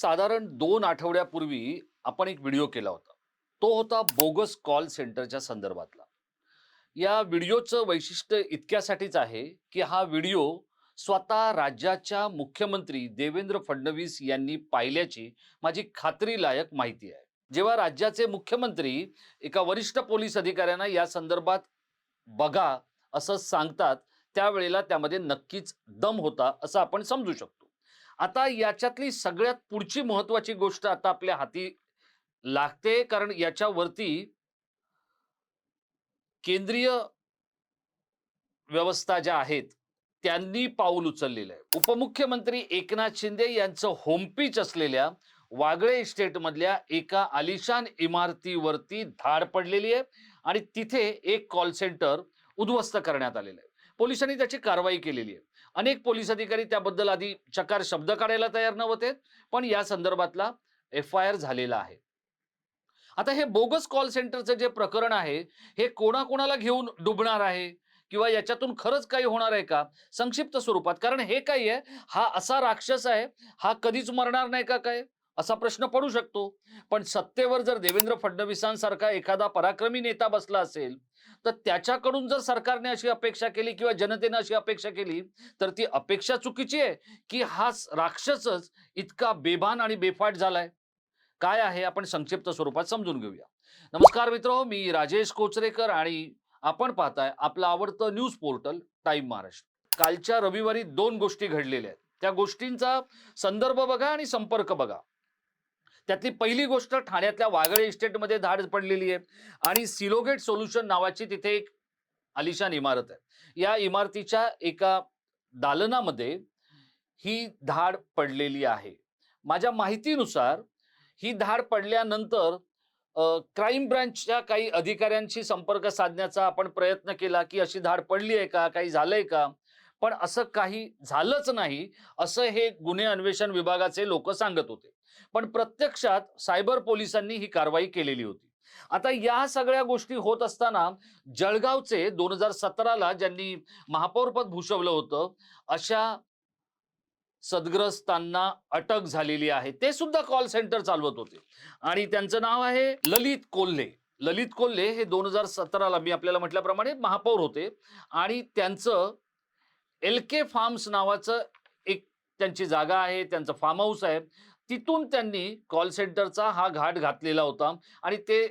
साधारण दोन आठवड्यापूर्वी आपण एक व्हिडिओ केला होता. तो होता बोगस कॉल सेंटरच्या संदर्भातला. या व्हिडिओचं वैशिष्ट्य इतक्यासाठीच आहे की हा व्हिडिओ स्वतः राज्याच्या मुख्यमंत्री देवेंद्र फडणवीस यांनी पाहिल्याची माझी खात्रीलायक माहिती आहे. जेव्हा राज्याचे मुख्यमंत्री एका वरिष्ठ पोलीस अधिकाऱ्यांना या संदर्भात बघा असं सांगतात त्यावेळेला त्यामध्ये नक्कीच दम होता असं आपण समजू शकतो. आता याच्यातली सगळ्यात पुढची महत्वाची गोष्ट आता आपल्या हाती लागते. कारण याच्यावरती केंद्रीय व्यवस्था ज्या आहेत त्यांनी पाऊल उचललेलं आहे. उपमुख्यमंत्री एकनाथ शिंदे यांचं होमपीच असलेल्या वागळे इस्टेटमधल्या एका आलिशान इमारतीवरती धाड पडलेली आहे आणि तिथे एक कॉल सेंटर उद्ध्वस्त करण्यात आलेलं आहे. पोलिसांनी त्याची कारवाई केलेली आहे. अनेक पोलीस अधिकारी त्याबद्दल आधी चकार शब्द काढायला तयार नव्हते पण या संदर्भातला एफ आय आर झालेला आहे. आता हे बोगस कॉल सेंटरचं जे प्रकरण आहे हे कोणाकोणाला घेऊन डुबणार आहे? किंवा याच्यातून खरंच काही होणार आहे का? संक्षिप्त स्वरूपात कारण हे काही आहे? हा असा राक्षस आहे हा कधीच मरणार नाही का काय? असा प्रश्न पडू शकतो. पण सत्तेवर जर देवेंद्र फडणवीसांसारखा एखादा पराक्रमी नेता बसला असेल तर त्याच्याकडून जर सरकारने अशी अपेक्षा केली किंवा जनतेने अशी अपेक्षा केली तर ती अपेक्षा चुकीची आहे की हा राक्षसच इतका बेभान आणि बेफाट झालाय. काय आहे? आपण संक्षिप्त स्वरूपात समजून घेऊया. नमस्कार मित्र मी राजेश कोचरेकर आणि आपण पाहताय आपलं आवडतं न्यूज पोर्टल टाइम महाराष्ट्र. कालच्या रविवारी दोन गोष्टी घडलेल्या आहेत. त्या गोष्टींचा संदर्भ बघा आणि संपर्क बघा. त्यातली पहिली गोष्ट ठाण्यातल्या वागळे इस्टेटमध्ये धाड पडलेली आहे. आणि सिलोगेट सोल्युशन नावाची तिथे एक आलिशान इमारत आहे. या इमारतीच्या एका दालनामध्ये ही धाड पडलेली आहे. माझ्या माहितीनुसार ही धाड पडल्यानंतर क्राईम ब्रांचच्या काही अधिकाऱ्यांशी संपर्क साधण्याचा आपण प्रयत्न केला की अशी धाड पडली आहे का काही झालंय का? पण असं काही झालंच नाही असं हे गुन्हे अन्वेषण विभागाचे लोक सांगत होते. पण प्रत्यक्षात सायबर पोलिसांनी ही कारवाई केलेली होती. आता या सगळ्या गोष्टी होत असताना जळगावचे दोन हजार सतराला ज्यांनी महापौरपद भूषवलं होतं अशा सदग्रस्तांना अटक झालेली आहे. ते सुद्धा कॉल सेंटर चालवत होते. आणि त्यांचं नाव आहे ललित कोल्हे. ललित कोल्हे हे दोन हजार सतराला मी आपल्याला म्हटल्याप्रमाणे महापौर होते. आणि त्यांचं एल के फार्म्स नावाचं एक त्यांची जागा आहे त्यांचं फार्म हाऊस आहे. तिथून त्यांनी कॉल सेंटरचा हा घाट घातलेला होता. आणि ते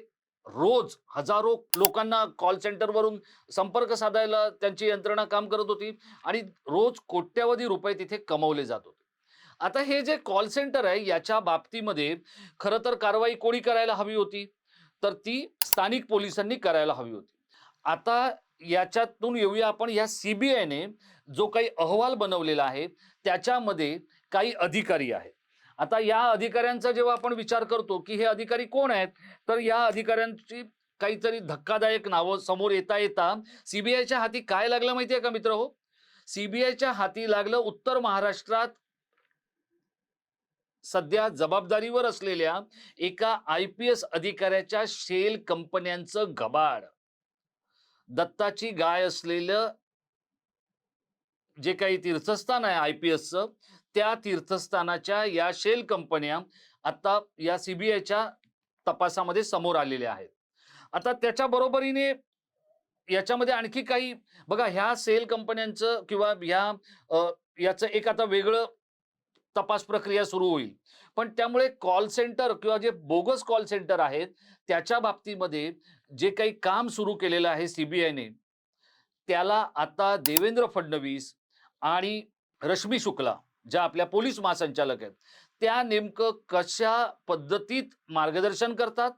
रोज हजारो लोकांना कॉल सेंटरवरून संपर्क साधायला त्यांची यंत्रणा काम करत होती. आणि रोज कोट्यावधी रुपये तिथे कमवले जात होते. आता हे जे कॉल सेंटर आहे याच्या बाबतीमध्ये खरं तर कारवाई कोणी करायला हवी होती? तर ती स्थानिक पोलिसांनी करायला हवी होती. आता याच्यातून येऊया आपण या सीबीआयने जो काही अहवाल बनवलेला आहे त्याच्यामध्ये काही अधिकारी आहेत. आता या अधिकाऱ्यांचा जेव्हा आपण विचार करतो की हे अधिकारी कोण आहेत तर या अधिकाऱ्यांची काहीतरी धक्कादायक नावं समोर येता येता सीबीआयच्या हाती काय लागलं माहितीये का मित्र हो? सीबीआयच्या हाती लागलं उत्तर महाराष्ट्रात सध्या जबाबदारीवर असलेल्या एका आय पी एस अधिकाऱ्याच्या शेल कंपन्यांचं गबाड. दत्ताची गाय असलेलं जे काही तीर्थस्थान आहे आय पी एसचं त्या तीर्थस्थानाच्या या शेल कंपन्या आता या सीबीआयच्या तपासामध्ये समोर आलेल्या आहेत. आता त्याच्या बरोबरीने याच्यामध्ये आणखी काही बघा ह्या सेल कंपन्यांचं किंवा ह्या याचं एक आता वेगळं तपास प्रक्रिया सुरू होईल. पण त्यामुळे कॉल सेंटर किंवा जे बोगस कॉल सेंटर आहेत त्याच्या बाबतीमध्ये जे काही काम सुरू केलेलं आहे सीबीआयने त्याला आता देवेंद्र फडणवीस आणि रश्मी शुक्ला ज्या आपल्या पोलीस महासंचालक आहेत त्या नेमकं कशा पद्धतीत मार्गदर्शन करतात?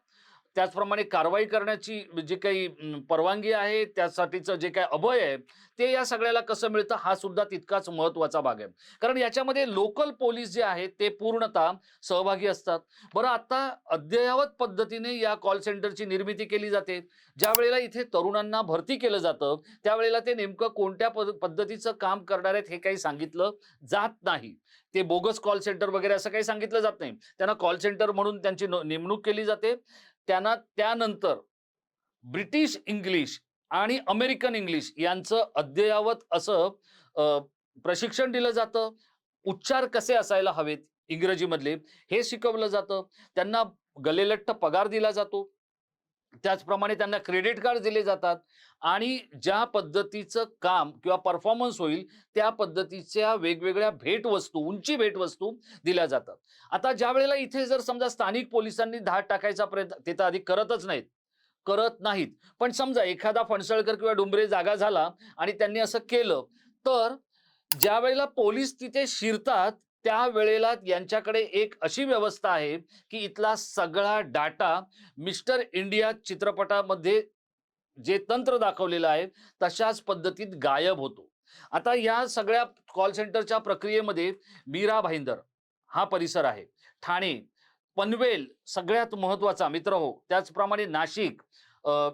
त्याचप्रमाणे कारवाई करण्याची जी काही परवानगी आहे त्यासाठीचं जे काही अभय आहे ते या सगळ्याला कसं मिळतं हा सुद्धा तितकाच महत्त्वाचा भाग आहे. कारण याच्यामध्ये लोकल पोलीस जे आहेत ते पूर्णतः सहभागी असतात. बरं आता अद्ययावत पद्धतीने या कॉल सेंटरची निर्मिती केली जाते. ज्या वेळेला इथे तरुणांना भरती केलं जातं त्यावेळेला ते नेमकं कोणत्या पद- पद्धतीचं काम करणार आहेत हे काही सांगितलं जात नाही. ते बोगस कॉल सेंटर वगैरे असं काही सांगितलं जात नाही. त्यांना कॉल सेंटर म्हणून त्यांची नेमणूक केली जाते. त्यांना त्यानंतर ब्रिटिश इंग्लिश आणि अमेरिकन इंग्लिश यांचं अद्ययावत असं प्रशिक्षण दिलं जातं. उच्चार कसे असायला हवेत इंग्रजीमधले हे शिकवलं जातं. त्यांना गलेलठ्ठ पगार दिला जातो. त्याचप्रमाणे त्यांना क्रेडिट कार्ड दिले जातात. आणि ज्या पद्धतीचं काम किंवा परफॉर्मन्स होईल त्या पद्धतीच्या वेगवेगळ्या भेटवस्तू उंची भेटवस्तू दिल्या जातात. आता ज्या वेळेला इथे जर समजा स्थानिक पोलिसांनी धाड टाकायचा प्रयत्न ते तर आधी करतच नाहीत. करत नाहीत. पण समजा एखादा फणसळकर किंवा डुंबरे जागा झाला आणि त्यांनी असं केलं तर ज्या वेळेला पोलीस तिथे शिरतात त्या वेळेला यांच्याकडे एक अशी व्यवस्था आहे की इथला सगळा डाटा मिस्टर इंडिया चित्रपटामध्ये जे तंत्र दाखवलेलं आहे तशाच पद्धतीत गायब होतो. आता या सगळ्या कॉल सेंटरच्या प्रक्रियेमध्ये मीरा भाईंदर हा परिसर आहे. ठाणे पनवेल सगळ्यात महत्त्वाचा मित्र हो. त्याचप्रमाणे नाशिक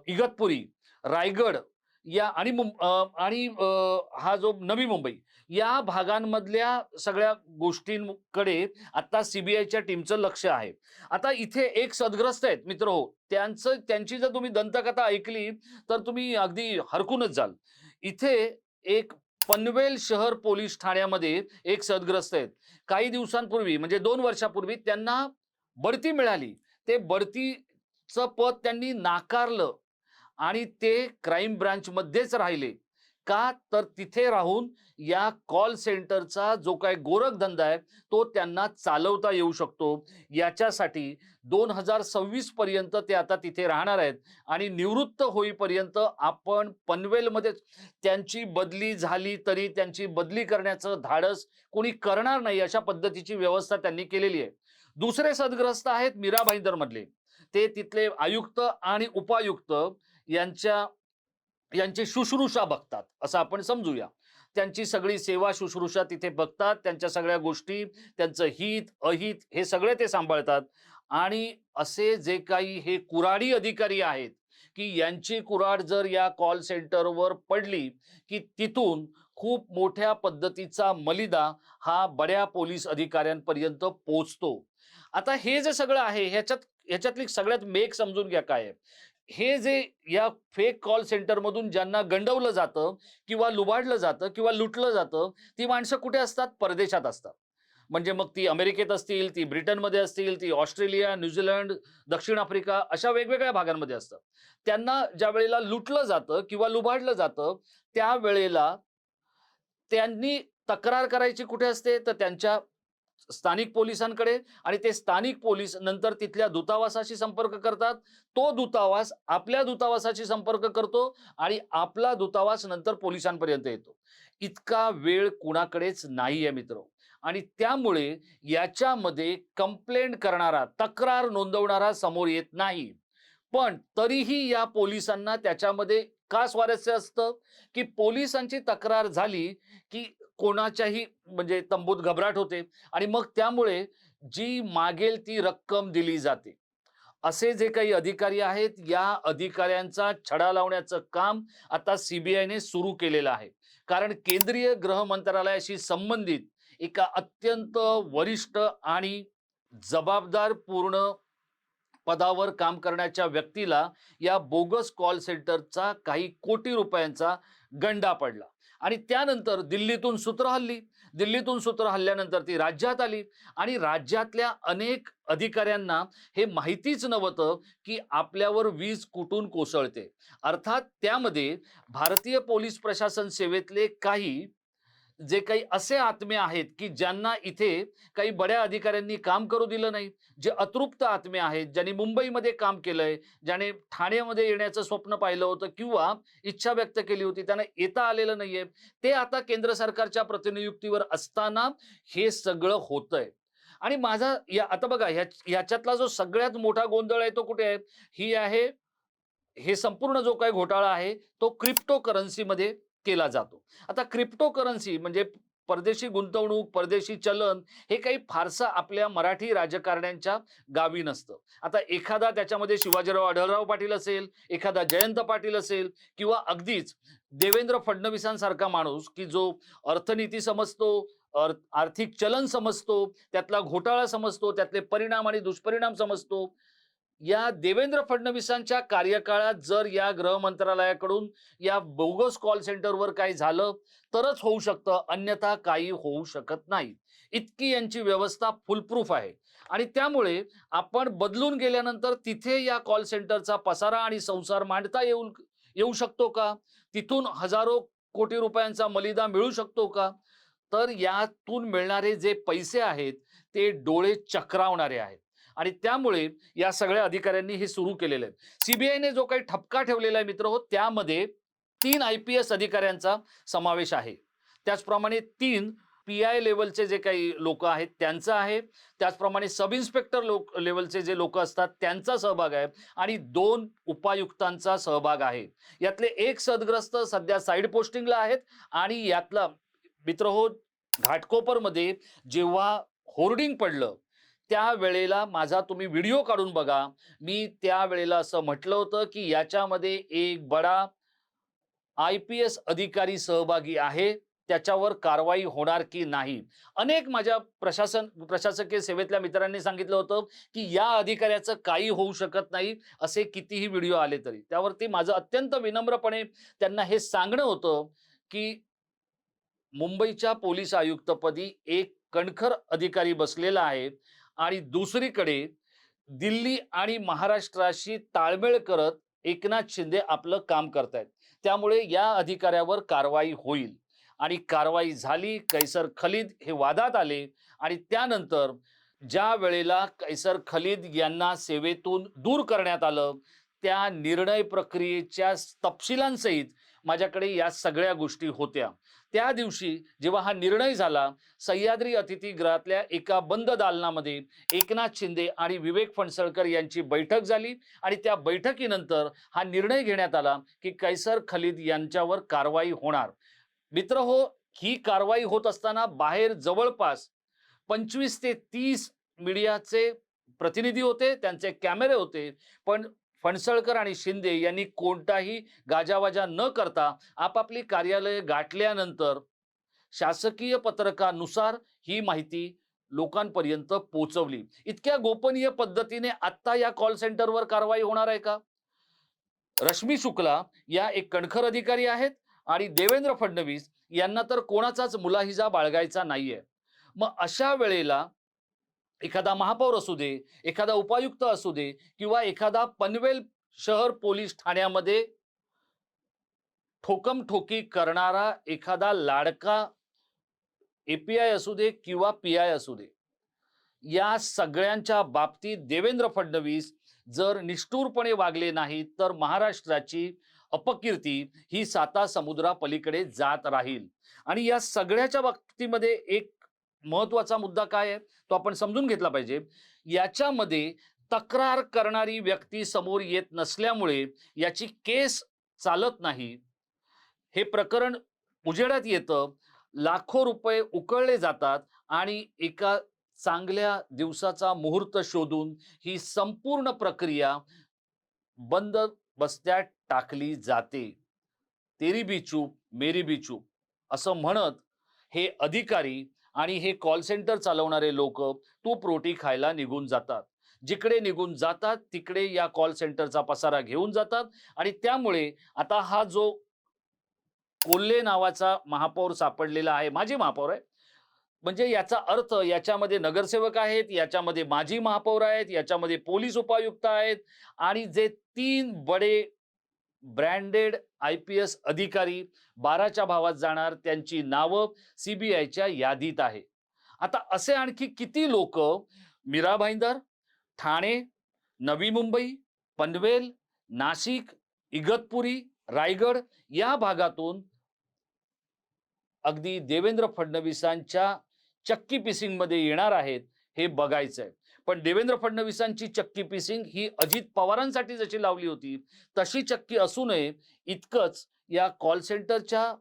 इगतपुरी रायगड या आणि मुं- आणि हा जो नवी मुंबई या भागांमधल्या सगळ्या गोष्टींकडे आता सीबीआयच्या टीमचं लक्ष आहे. आता इथे एक सदग्रस्त आहेत मित्र हो त्यांचं त्यांची जर तुम्ही दंतकथा ऐकली तर तुम्ही अगदी हरकूनच जाल. इथे एक पनवेल शहर पोलीस ठाण्यामध्ये एक सदग्रस्त आहेत. काही दिवसांपूर्वी म्हणजे दोन वर्षापूर्वी त्यांना बढती मिळाली. ते बढतीचं पद त्यांनी नाकारलं आणि ते क्राईम ब्रांचमध्येच राहिले. का? तर तिथे राहून या कॉल सेंटरचा जो काय गोरखधंदा आहे तो त्यांना चालवता येऊ शकतो. याच्यासाठी दोन हजार सव्वीस पर्यंत ते आता तिथे राहणार आहेत. आणि निवृत्त होईपर्यंत आपण पनवेलमध्ये त्यांची बदली झाली तरी त्यांची बदली करण्याचं धाडस कोणी करणार नाही अशा पद्धतीची व्यवस्था त्यांनी केलेली आहे. दुसरे सदग्रस्त आहेत मीरा भाईंदरमधले. ते तिथले आयुक्त आणि उपायुक्त यांच्या यांची शुश्रूषा बघतात असं आपण समजूया. त्यांची सगळी सेवा शुश्रूषा तिथे बघतात त्यांच्या सगळ्या गोष्टी त्यांचं हित अहित हे सगळे ते सांभाळतात. आणि असे जे काही हे कुराडी अधिकारी आहेत की यांची कुराड जर या कॉल सेंटरवर पडली की तिथून खूप मोठ्या पद्धतीचा मलिदा हा बड्या पोलीस अधिकाऱ्यांपर्यंत पोहोचतो. आता हे जे सगळं आहे ह्याच्यात ह्याच्यातली सगळ्यात मेक समजून घ्या काय हे जे या फेक कॉल सेंटरमधून ज्यांना गंडवलं जातं किंवा लुबाडलं जातं किंवा लुटलं जातं ती माणसं कुठे असतात? परदेशात असतात. म्हणजे मग ती अमेरिकेत असतील ती ब्रिटनमध्ये असतील ती ऑस्ट्रेलिया न्यूझीलंड दक्षिण आफ्रिका अशा वेगवेगळ्या भागांमध्ये असतात. त्यांना ज्या वेळेला लुटलं जातं किंवा लुबाडलं जातं त्या वेळेला त्यांनी तक्रार करायची कुठे असते? तर त्यांच्या स्थानिक पोलिसांकडे आणि ते स्थानिक पोलीस नंतर तिथल्या दूतावासाशी संपर्क करतात. तो दूतावास आपल्या दूतावासाशी संपर्क करतो आणि आपला दूतावास नंतर पोलिसांपर्यंत येतो. इतका वेळ कुणाकडेच नाही आहे मित्र. आणि त्यामुळे याच्यामध्ये कंप्लेंट करणारा तक्रार नोंदवणारा समोर येत नाही. पण तरीही या पोलिसांना त्याच्यामध्ये का स्वारस्य असतं की पोलिसांची तक्रार झाली की कोणाच्याही म्हणजे तंबूत घबराट होते आणि मग त्यामुळे जी मागेल ती रक्कम दिली जाते. असे जे काही अधिकारी आहेत या अधिकाऱ्यांचा छडा लावण्याचं काम आता सीबीआयने सुरू केलेलं आहे. कारण केंद्रीय गृह मंत्रालयाशी संबंधित एका अत्यंत वरिष्ठ आणि जबाबदार पूर्ण पदावर काम करण्याच्या व्यक्तीला या बोगस कॉल सेंटरचा काही कोटी रुपयांचा गंडा पडला. आणि त्यानंतर दिल्लीतून सूत्र हल्ली. दिल्लीतून सूत्र हल्ल्यानंतर ती राज्यात आली. आणि राज्यातल्या अनेक अधिकाऱ्यांना हे माहितीच नव्हतं की आपल्यावर वीज कुठून कोसळते. अर्थात त्यामध्ये भारतीय पोलीस प्रशासन सेवेतले काही जे काही असे आत्मे आहेत की ज्यांना इथे काही बड्या अधिकाऱ्यांनी काम करू दिलं नाही जे अतृप्त आत्मे आहेत ज्यांनी मुंबईमध्ये काम केलंय ज्याने ठाण्यामध्ये येण्याचं स्वप्न पाहिलं होतं किंवा इच्छा व्यक्त केली होती त्यांना येता आलेलं नाहीये ते आता केंद्र सरकारच्या प्रतिनियुक्तीवर असताना हे सगळं होतंय. आणि माझा या आता बघा ह्या ह्याच्यातला जो सगळ्यात मोठा गोंधळ आहे तो कुठे आहे? ही आहे हे संपूर्ण जो काही घोटाळा आहे तो क्रिप्टो करन्सीमध्ये केला जातो. आता क्रिप्टो करन्सी म्हणजे परदेशी गुंतवणूक परदेशी चलन हे काही फारसं आपल्या मराठी राजकारण्यांच्या गावी नसतं. आता एखादा त्याच्यामध्ये शिवाजीराव आढळराव पाटील असेल एखादा जयंत पाटील असेल किंवा अगदीच देवेंद्र फडणवीसांसारखा माणूस की जो अर्थनीती समजतो अर्थ- आर्थिक चलन समजतो त्यातला घोटाळा समजतो त्यातले परिणाम आणि दुष्परिणाम समजतो या देवेंद्र फडणवीसांच्या कार्यकाळात जर या गृह मंत्रालयाकडून या बोगस कॉल सेंटरवर काही झालं तरच होऊ शकतं. अन्यथा काही होऊ शकत नाही. इतकी यांची व्यवस्था फुलप्रूफ आहे. आणि त्यामुळे आपण बदलून गेल्यानंतर तिथे या कॉल सेंटरचा पसारा आणि संसार मांडता येऊ येऊ शकतो का? तिथून हजारो कोटी रुपयांचा मलिदा मिळू शकतो का? तर यातून मिळणारे जे पैसे आहेत ते डोळे चक्रावणारे आहेत. आणि त्यामुळे या सगळ्या अधिकाऱ्यांनी हे सुरू केलेलं आहे सीबीआयने जो काही ठपका ठेवलेला आहे मित्र हो त्यामध्ये तीन आय पी एस अधिकाऱ्यांचा समावेश आहे. त्याचप्रमाणे तीन पी आय लेवलचे जे काही लोक आहेत त्यांचं आहे. त्याचप्रमाणे सब इन्स्पेक्टर लोक लेवलचे जे लोक असतात त्यांचा सहभाग आहे आणि दोन उपायुक्तांचा सहभाग आहे. यातले एक सदग्रस्त सध्या साईड पोस्टिंगला आहेत आणि यातला मित्र हो घाटकोपरमध्ये जेव्हा होर्डिंग पडलं त्या वेळेला माझा तुम्ही व्हिडिओ काढून बघा. मी त्यावेळेला असं म्हटलं होतं की याच्यामध्ये एक बडा आय पी एस अधिकारी सहभागी आहे. त्याच्यावर कारवाई होणार की नाही? अनेक माझ्या प्रशासन प्रशासकीय सेवेतल्या मित्रांनी सांगितलं होतं की या अधिकाऱ्याचं काही होऊ शकत नाही असे कितीही व्हिडिओ आले तरी. त्यावरती माझं अत्यंत विनम्रपणे त्यांना हे सांगणं होतं की मुंबईच्या पोलीस आयुक्तपदी एक कणखर अधिकारी बसलेला आहे. आणि दुसरीकडे दिल्ली आणि महाराष्ट्राशी ताळमेळ करत एकनाथ शिंदे आपलं काम करतायत. त्यामुळे या अधिकाऱ्यावर कारवाई होईल. आणि कारवाई झाली कैसर खलीद हे वादात आले आणि त्यानंतर ज्या वेळेला कैसर खलीद यांना सेवेतून दूर करण्यात आलं त्या निर्णय प्रक्रियेच्या तपशिलांसहित माझ्याकडे या सगळ्या गोष्टी होत्या. त्या दिवशी जेव्हा हा निर्णय झाला सह्याद्री अतिथीगृहातल्या एका बंद दालनामध्ये एकनाथ शिंदे आणि विवेक फणसळकर यांची बैठक झाली आणि त्या बैठकीनंतर हा निर्णय घेण्यात आला की कैसर खलीद यांच्यावर कारवाई होणार. मित्र हो ही कारवाई होत असताना बाहेर जवळपास पंचवीस ते तीस मीडियाचे प्रतिनिधी होते त्यांचे कॅमेरे होते पण फणसळकर आणि शिंदे यांनी कोणताही गाजावाजा न करता आपापली कार्यालय गाठल्यानंतर शासकीय पत्रकानुसार ही माहिती लोकांपर्यंत पोहोचवली. इतक्या गोपनीय पद्धतीने आत्ता या कॉल सेंटरवर कारवाई होणार आहे का? रश्मी शुक्ला या एक कणखर अधिकारी आहेत आणि देवेंद्र फडणवीस यांना तर कोणाचाच मुलाहिजा बाळगायचा नाहीये. मग अशा वेळेला एखादा महापौर असू दे एखादा उपायुक्त असू दे किंवा एखादा पनवेल शहर पोलीस ठाण्यामध्ये ठोकम ठोकी करणारा एखादा लाडका एपीआय असू दे किंवा पी आय असू दे या सगळ्यांच्या बाबतीत देवेंद्र फडणवीस जर निष्ठुरपणे वागले नाही तर महाराष्ट्राची अपकीर्ती ही साता समुद्रापलीकडे जात राहील. आणि या सगळ्याच्या बाबतीमध्ये एक महत्त्वाचा मुद्दा काय आहे? तो आपण समजून घेतला पाहिजे. याच्यामध्ये तक्रार करणारी व्यक्ती समोर येत नसल्यामुळे याची केस चालत नाही. हे प्रकरण उजेडात येतं. लाखो रुपये उकळले जातात आणि एका चांगल्या दिवसाचा मुहूर्त शोधून ही संपूर्ण प्रक्रिया बंद बस्त्यात टाकली जाते. तेरी बी चूप मेरी बी चूप असं म्हणत हे अधिकारी आणि हे कॉल सेंटर चालवणारे लोक तूप रोटी खायला निघून जातात. जिकडे निघून जातात तिकडे या कॉल सेंटरचा पसारा घेऊन जातात आणि त्यामुळे आता हा जो कोल्हे नावाचा महापौर सापडलेला आहे माजी महापौर आहे म्हणजे याचा अर्थ याच्यामध्ये नगरसेवक आहेत याच्यामध्ये माजी महापौर आहेत याच्यामध्ये पोलीस उपायुक्त आहेत आणि जे तीन बडे ब्रँडेड आय पी एस अधिकारी बाराच्या भावात जाणार त्यांची नावं सीबीआयच्या यादीत आहे. आता असे आणखी किती लोक? मीरा भाईंदर ठाणे नवी मुंबई पनवेल नाशिक इगतपुरी रायगड या भागातून अगदी देवेंद्र फडणवीसांच्या चक्की पिसिंगमध्ये येणार आहेत हे बघायचं आहे पण देवेंद्र फडणवीसांची चक्की पिसिंग ही अजित पवारांसाठी जशी लावली होती तशी चक्की असू नये इतकंच या कॉल सेंटरच्या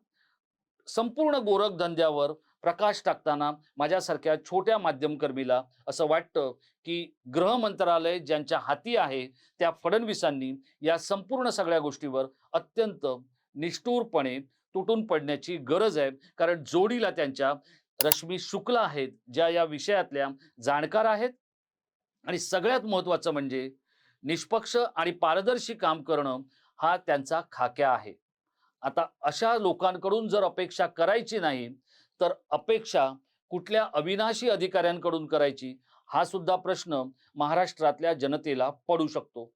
संपूर्ण गोरखधंद्यावर प्रकाश टाकताना माझ्यासारख्या छोट्या माध्यमकर्मीला असं वाटतं की गृह मंत्रालय ज्यांच्या हाती आहे त्या फडणवीसांनी या संपूर्ण सगळ्या गोष्टीवर अत्यंत निष्ठूरपणे तुटून पडण्याची गरज आहे. कारण जोडीला त्यांच्या रश्मी शुक्ला आहेत ज्या या विषयातल्या जाणकार आहेत आणि सगळ्यात महत्वाचं म्हणजे निष्पक्ष आणि पारदर्शी काम करणं हा त्यांचा खाक्या आहे. आता अशा लोकांकडून जर अपेक्षा करायची नाही तर अपेक्षा कुठल्या अविनाशी अधिकाऱ्यांकडून करायची हा सुद्धा प्रश्न महाराष्ट्रातल्या जनतेला पडू शकतो.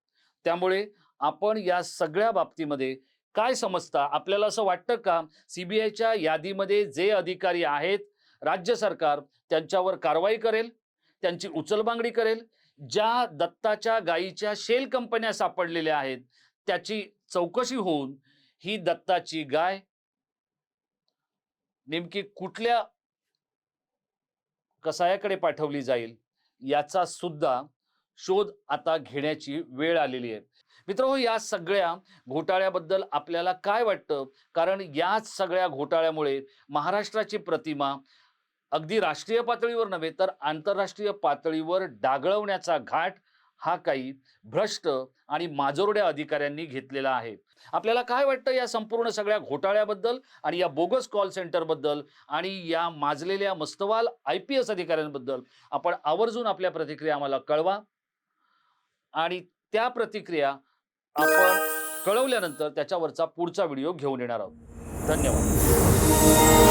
त्यामुळे आपण या सगळ्या बाबतीमध्ये काय समजता? आपल्याला असं वाटतं का सीबीआयच्या यादीमध्ये जे अधिकारी आहेत राज्य सरकार त्यांच्यावर कारवाई करेल? त्यांची उचलबांगडी करेल. ज्या दत्ताच्या गायीच्या शेल कंपन्या सापडलेल्या आहेत त्याची चौकशी होऊन ही दत्ताची गाय नेमकी कुठल्या कसायाकडे पाठवली जाईल याचा सुद्धा शोध आता घेण्याची वेळ आलेली आहे. मित्र या सगळ्या घोटाळ्याबद्दल आपल्याला काय वाटतं? कारण याच सगळ्या घोटाळ्यामुळे महाराष्ट्राची प्रतिमा अगदी राष्ट्रीय पातळीवर नव्हे तर आंतरराष्ट्रीय पातळीवर डागळवण्याचा घाट हा काही भ्रष्ट आणि माजोरड्या अधिकाऱ्यांनी घेतलेला आहे. आपल्याला काय वाटतं या संपूर्ण सगळ्या घोटाळ्याबद्दल आणि या बोगस कॉल सेंटरबद्दल आणि या माजलेल्या मस्तवाल आय पी एस अधिकाऱ्यांबद्दल आपण आवर्जून आपल्या प्रतिक्रिया आम्हाला कळवा आणि त्या प्रतिक्रिया आपण कळवल्यानंतर त्याच्यावरचा पुढचा व्हिडिओ घेऊन येणार आहोत. धन्यवाद.